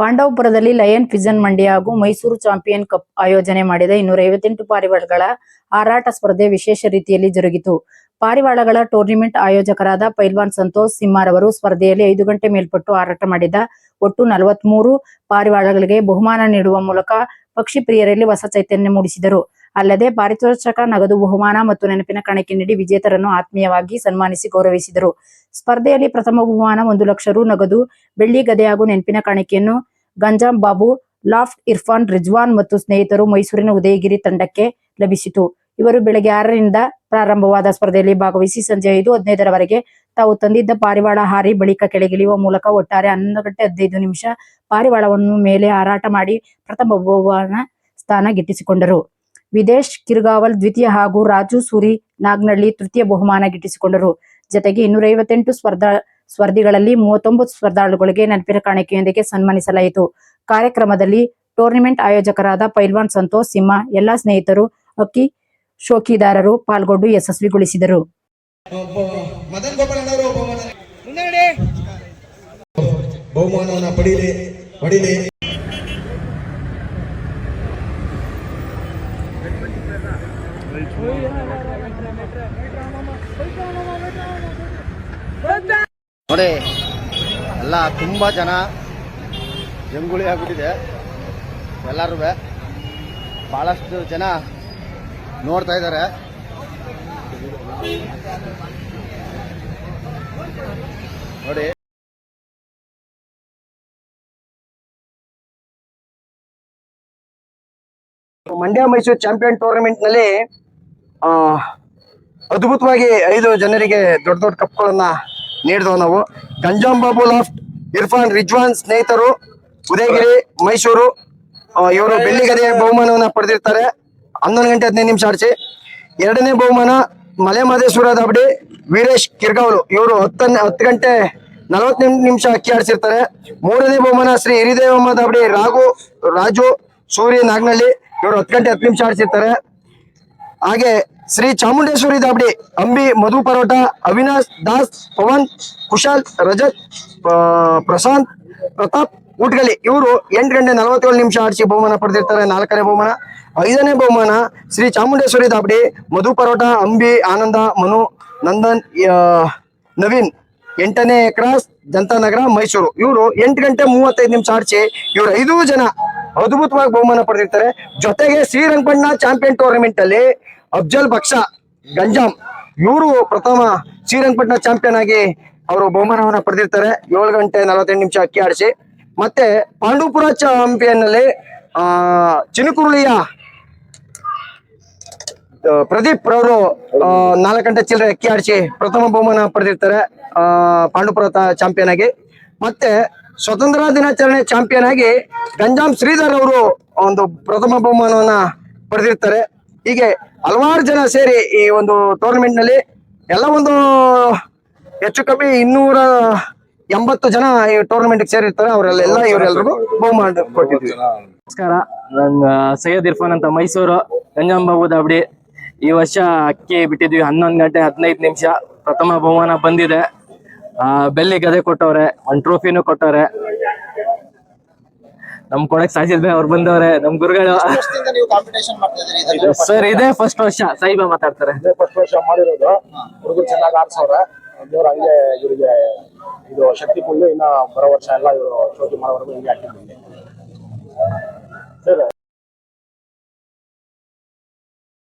ಪಾಂಡವಪುರದಲ್ಲಿ lion fission ಮಂಡಿ ಹಾಗೂ Mysuru champion cup ಆಯೋಜನೆ ಮಾಡಿದ ಇನ್ನೂರ ಐವತ್ತೆಂಟು ಪಾರಿವಾಳಗಳ ಹಾರಾಟ ಸ್ಪರ್ಧೆ ವಿಶೇಷ ರೀತಿಯಲ್ಲಿ ಜರುಗಿತು. ಪಾರಿವಾಳಗಳ ಟೂರ್ನಿಮೆಂಟ್ ಆಯೋಜಕರಾದ ಪೈಲ್ವಾನ್ ಸಂತೋಷ್ ಸಿಮ್ಮಾರವರು ಸ್ಪರ್ಧೆಯಲ್ಲಿ ಐದು ಗಂಟೆ ಮೇಲ್ಪಟ್ಟು ಹಾರಾಟ ಮಾಡಿದ ಒಟ್ಟು ನಲವತ್ಮೂರು ಪಾರಿವಾಳಗಳಿಗೆ ಬಹುಮಾನ ನೀಡುವ ಮೂಲಕ ಪಕ್ಷಿ ಪ್ರಿಯರಲ್ಲಿ ಹೊಸ ಚೈತನ್ಯ ಮೂಡಿಸಿದರು. ಅಲ್ಲದೆ ಪಾರಿತೋಷಕ ನಗದು ಬಹುಮಾನ ಮತ್ತು ನೆನಪಿನ ಕಾಣಿಕೆ ನೀಡಿ ವಿಜೇತರನ್ನು ಆತ್ಮೀಯವಾಗಿ ಸನ್ಮಾನಿಸಿ ಗೌರವಿಸಿದರು. ಸ್ಪರ್ಧೆಯಲ್ಲಿ ಪ್ರಥಮ ಬಹುಮಾನ ಒಂದು ಲಕ್ಷ ರು ನಗದು, ಬೆಳ್ಳಿ ಗದೆ ಹಾಗೂ ನೆನಪಿನ ಕಾಣಿಕೆಯನ್ನು ಗಂಜಾಂ ಬಾಬು, ಲಾಫ್ಟ್, ಇರ್ಫಾನ್, ರಿಜ್ವಾನ್ ಮತ್ತು ಸ್ನೇಹಿತರು ಮೈಸೂರಿನ ಉದಯಗಿರಿ ತಂಡಕ್ಕೆ ಲಭಿಸಿತು. ಇವರು ಬೆಳಗ್ಗೆ ಆರರಿಂದ ಪ್ರಾರಂಭವಾದ ಸ್ಪರ್ಧೆಯಲ್ಲಿ ಭಾಗವಹಿಸಿ ಸಂಜೆ ಐದು ಹದಿನೈದರವರೆಗೆ ತಾವು ತಂದಿದ್ದ ಪಾರಿವಾಳ ಹಾರಿ ಬಳಿಕ ಕೆಳಗಿಳಿಯುವ ಮೂಲಕ ಒಟ್ಟಾರೆ ಹನ್ನೊಂದು ಗಂಟೆ ಹದಿನೈದು ನಿಮಿಷ ಪಾರಿವಾಳವನ್ನು ಮೇಲೆ ಹಾರಾಟ ಮಾಡಿ ಪ್ರಥಮ ಬಹುಮಾನ ಸ್ಥಾನ ಗಿಟ್ಟಿಸಿಕೊಂಡರು. ವಿದೇಶ್ ಕಿರುಗಾವಲ್, ದ್ವಿತೀಯ ಹಾಗೂ ರಾಜು ಸೂರಿ ನಾಗ್ನಳ್ಳಿ ತೃತೀಯ ಬಹುಮಾನ ಗಿಟ್ಟಿಸಿಕೊಂಡರು. ಜತೆಗೆ ಇನ್ನೂರ ಐವತ್ತೆಂಟು ಸ್ಪರ್ಧಾ ಸ್ಪರ್ಧಿಗಳಲ್ಲಿ ಮೂವತ್ತೊಂಬತ್ತು ಸ್ಪರ್ಧಾಳುಗಳಿಗೆ ನೆನಪಿನ ಕಾಣಿಕೆಯೊಂದಿಗೆ ಸನ್ಮಾನಿಸಲಾಯಿತು. ಕಾರ್ಯಕ್ರಮದಲ್ಲಿ ಟೂರ್ನಿಮೆಂಟ್ ಆಯೋಜಕರಾದ ಪೈಲ್ವಾನ್ ಸಂತೋಷ್ ಸಿಂಹ ಎಲ್ಲಾ ಸ್ನೇಹಿತರು ಅಕ್ಕಿ ಶೋಕಿದಾರರು ಪಾಲ್ಗೊಂಡು ಯಶಸ್ವಿಗೊಳಿಸಿದರು. ನೋಡಿ, ಎಲ್ಲ ತುಂಬ ಜನ ಜಂಗುಳಿ ಆಗ್ಬಿಟ್ಟಿದೆ. ಎಲ್ಲರೂ ಭಾಳಷ್ಟು ಜನ ನೋಡ್ತಾ ಇದ್ದಾರೆ. ನೋಡಿ. ಮಂಡ್ಯ ಮೈಸೂರು ಚಾಂಪಿಯನ್ ಟೂರ್ನಮೆಂಟ್ನಲ್ಲಿ ಅದ್ಭುತವಾಗಿ ಐದು ಜನರಿಗೆ ದೊಡ್ಡ ದೊಡ್ಡ ಕಪ್ಗಳನ್ನ ನೀಡಿದವು ನಾವು. ಗಂಜಾಮ್ ಬಾಬು ಲಾಫ್ಟ್, ಇರ್ಫಾನ್ ರಿಜ್ವಾನ್ ಸ್ನೇಹಿತರು, ಉದಯಗಿರಿ, ಮೈಸೂರು ಇವರು ಬೆಳ್ಳಿಗದೆ ಬಹುಮಾನವನ್ನು ಪಡೆದಿರ್ತಾರೆ. ಹನ್ನೊಂದು ಗಂಟೆ ಹದಿನೈದು ನಿಮಿಷ ಆಡಿಸಿ. ಎರಡನೇ ಬಹುಮಾನ ಮಲೆ ಮಹದೇಶ್ವರ ದಾಬಡಿ ವೀರೇಶ್ ಕಿರ್ಗಾವಲು. ಇವರು ಹತ್ತನೇ, ಹತ್ತು ಗಂಟೆ ನಲವತ್ತು ನಿಮಿಷ ಅಕ್ಕಿ ಆಡಿಸಿರ್ತಾರೆ. ಮೂರನೇ ಬಹುಮಾನ ಶ್ರೀ ಹಿರಿದೇವಮ್ಮ ದಾಬಡಿ ರಾಘು, ರಾಜು, ಸೂರ್ಯ ನಾಗ್ನಳ್ಳಿ. ಇವರು ಹತ್ತು ಗಂಟೆ ಹತ್ತು ನಿಮಿಷ ಆಡಿಸಿರ್ತಾರೆ. ಹಾಗೆ ಶ್ರೀ ಚಾಮುಂಡೇಶ್ವರಿ ದಾಬಡಿ, ಅಂಬಿ, ಮಧು ಪರೋಟ, ಅವಿನಾಶ್, ದಾಸ್, ಪವನ್, ಕುಶಾಲ್, ರಜತ್ ಪ್ರಶಾಂತ್, ಪ್ರತಾಪ್ ಊಟ್ಗಲಿ ಇವರು ಎಂಟು ಗಂಟೆ ನಲವತ್ತೇಳು ನಿಮಿಷ ಆಡಿಸಿ ಬಹುಮಾನ ಪಡೆದಿರ್ತಾರೆ. ನಾಲ್ಕನೇ ಬಹುಮಾನ. ಐದನೇ ಬಹುಮಾನ ಶ್ರೀ ಚಾಮುಂಡೇಶ್ವರಿ ದಾಬಡಿ, ಮಧು ಪರೋಟ, ಅಂಬಿ, ಆನಂದ, ಮನು, ನಂದನ್ ನವೀನ್. ಎಂಟನೇ ಕ್ರಾಸ್ ಜನತಾನಗರ ಮೈಸೂರು. ಇವರು ಎಂಟು ಗಂಟೆ ಮೂವತ್ತೈದು ನಿಮಿಷ ಆಡಿಸಿ ಇವರು ಐದು ಜನ ಅದ್ಭುತವಾಗಿ ಬಹುಮಾನ ಪಡೆದಿರ್ತಾರೆ. ಜೊತೆಗೆ ಶ್ರೀರಂಗಪಟ್ಟಣ ಚಾಂಪಿಯನ್ ಟೂರ್ನಮೆಂಟ್ ಅಲ್ಲಿ ಅಫ್ಜಲ್ ಬಕ್ಷ ಗಂಜಾಂ ಇವರು ಪ್ರಥಮ ಶ್ರೀರಂಗಪಟ್ಟಣ ಚಾಂಪಿಯನ್ ಆಗಿ ಅವರು ಬಹುಮಾನವನ್ನು ಪಡೆದಿರ್ತಾರೆ. ಏಳು ಗಂಟೆ ನಲವತ್ತೆಂಟು ನಿಮಿಷ ಅಕ್ಕಿ ಆಡಿಸಿ. ಮತ್ತೆ ಪಾಂಡುಪುರ ಚಾಂಪಿಯನ್ನಲ್ಲಿ ಆ ಚಿನುಕುರುಳಿಯ ಪ್ರದೀಪ್ ರವರು ನಾಲ್ಕು ಗಂಟೆ ಚಿಲ್ಲರೆ ಅಕ್ಕಿ ಆಡಿಸಿ ಪ್ರಥಮ ಬಹುಮಾನ ಪಡೆದಿರ್ತಾರೆ ಆ, ಪಾಂಡುಪುರ ಚಾಂಪಿಯನ್ ಆಗಿ. ಮತ್ತೆ ಸ್ವತಂತ್ರ ದಿನಾಚರಣೆ ಚಾಂಪಿಯನ್ ಆಗಿ ಗಂಜಾಂ ಶ್ರೀಧರ್ ಅವರು ಒಂದು ಪ್ರಥಮ ಬಹುಮಾನವನ್ನ ಪಡೆದಿರ್ತಾರೆ. ಹೀಗೆ ಹಲವಾರು ಜನ ಸೇರಿ ಈ ಒಂದು ಟೂರ್ನಮೆಂಟ್ನಲ್ಲಿ ಎಲ್ಲ ಒಂದು ಹೆಚ್ಚು ಕಮ್ಮಿ ಇನ್ನೂರ ಎಂಬತ್ತು ಜನ ಈ ಟೂರ್ನಮೆಂಟ್ ಸೇರಿರ್ತಾರೆ. ಅವರೆಲ್ಲ ಇವರೆಲ್ಲರಿಗೂ ಬಹುಮಾನ ಕೊಟ್ಟಿದ್ವಿ ನಮಸ್ಕಾರ. ನನ್ನ ಸೈಯದ್ ಇರ್ಫಾನ್ ಅಂತ ಮೈಸೂರು ಗಂಜಾಂಬಾಬು ದಾಬಡಿ ಈ ವರ್ಷ ಅಕ್ಕಿ ಬಿಟ್ಟಿದ್ವಿ ಹನ್ನೊಂದು ಗಂಟೆ ಹದಿನೈದು ನಿಮಿಷ. ಪ್ರಥಮ ಬಹುಮಾನ ಬಂದಿದೆ. ಬೆಲ್ಲಿ ಬೆಳ್ಳಿ ಗದೆ ಕೊಟ್ಟವ್ರೆ ಒಂದು ಟ್ರೋಫಿನೂ ಕೊಟ್ಟವ್ರೆ. ನಮ್ ಕೊಡಕ್ ಸಾಜಿದ್ ಅವ್ರು ಬಂದವ್ರೆ ನಮ್ ಗುರುಗಳು. ನೀವು ಕಾಂಪಿಟೇಷನ್ ಮಾಡ್ತಾ ಇದ್ದೀರಿ? ಸರ್ ಇದೇ ಫಸ್ಟ್ ವರ್ಷ. ಸಾಯಿಬಾ ಮಾತಾಡ್ತಾರೆ. ಇದೇ ಫಸ್ಟ್ ವರ್ಷ ಮಾಡಿರೋದು. ಹುಡುಗರು ಚೆನ್ನಾಗಿ ಆಡ್ಸವ್ರೆ. ದೇವ್ರ ಹಂಗೆ ಇವರಿಗೆ ಇದು ಶಕ್ತಿ ಪುಣ್ಯ ಇನ್ನ ಬರೋ ವರ್ಷ ಎಲ್ಲ ಇವರು ಚೋಟಿ ಮಾಡೋವರೆಗೂ ಹಿಂಗೆ ಹಾಕಿದ್ದೀನಿ ಸರ್